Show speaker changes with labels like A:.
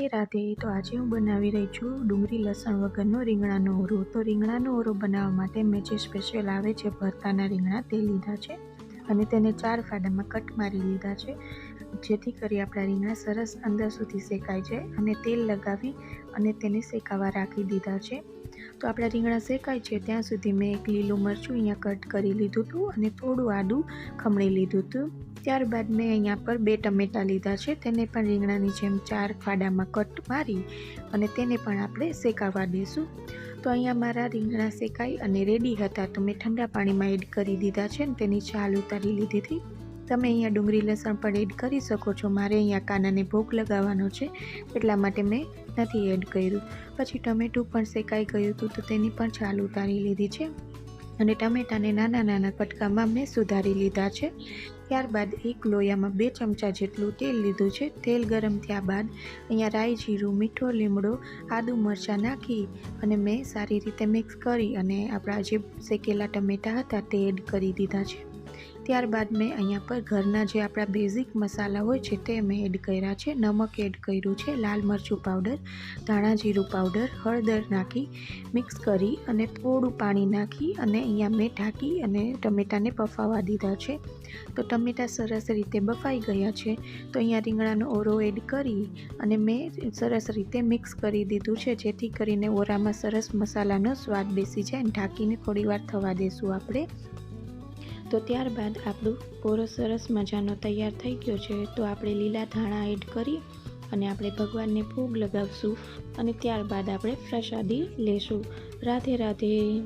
A: એ રાધે તો આજે હું બનાવી રહી છું ડુંગળી, લસણ વગરનો રીંગણાનો ઓરો તો રીંગણાનો ઓરો બનાવવા માટે મેં જે સ્પેશિયલ આવે છે ભરતાના રીંગણા તે લીધા છે અને તેને ચાર ફાડામાં કટ મારી લીધા છે. જેથી કરી આપણા રીંગણા સરસ અંદર સુધી શેકાઈ જાય અને તેલ લગાવી અને તેને શેકાવા રાખી દીધા છે. તો આપણા રીંગણા શેકાય છે. ત્યાં સુધી મેં એક લીલું મરચું અહીંયા કટ કરી લીધું હતું અને થોડું આદું ખમણી લીધું હતું. ત્યારબાદ મેં અહીંયા પર બે ટમેટાં લીધા છે. તેને પણ રીંગણાની જેમ ચાર ફાડામાં કટ મારી અને તેને પણ આપણે શેકાવા દઈશું તો અહીંયા મારા રીંગણા શેકાઈ અને રેડી હતા. તો મેં ઠંડા પાણીમાં એડ કરી દીધા છે અને તેની છાલ ઉતારી લીધી હતી. તમે અહીંયા ડુંગળી લસણ પણ એડ કરી શકો છો. મારે અહીંયા કાનાને ભોગ લગાવવાનો છે, એટલા માટે મેં નથી એડ કર્યું. પછી ટમેટું પણ શેકાઈ ગયું હતું, તો તેની પણ છાલ ઉતારી લીધી છે અને ટમેટાને નાના નાના કટકામાં મેં સુધારી લીધા છે. ત્યારબાદ એક લોયામાં બે ચમચા જેટલું તેલ લીધું છે. તેલ ગરમ થયા બાદ અહીંયા રાઈ, જીરું, મીઠો, લીમડો, આદુ મરચાં નાખી અને મેં સારી રીતે મિક્સ કરી અને આપણા જે શેકેલા ટમેટાં હતા તે એડ કરી દીધા છે. ત્યારબાદ મેં અહીંયા પર ઘરના જે આપણા બેઝિક મસાલા હોય છે તે મેં એડ કર્યા છે. નમક એડ કર્યું છે, લાલ મરચું પાવડર ધાણા જીરું પાવડર હળદર નાખી મિક્સ કરી અને થોડું પાણી નાખી અને અહીંયા મેં ઢાંકી અને ટમેટાને બફાવા દીધા છે. તો ટમેટાં સરસ રીતે બફાઈ ગયા છે. તો અહીંયા રીંગણાનો ઓરો એડ કરી અને મેં સરસ રીતે મિક્સ કરી દીધું છે, જેથી કરીને ઓરામાં સરસ મસાલાનો સ્વાદ બેસી જાય અને ઢાંકીને થોડીવાર થવા દેશું આપણે. તો ત્યારબાદ આપણું ઓરો સરસ મજાનો તૈયાર થઈ ગયો છે. તો આપણે લીલા ધાણા એડ કરી અને આપણે ભગવાનને ભોગ લગાવશું અને ત્યારબાદ આપણે પ્રસાદી લેશું. રાધે રાધે.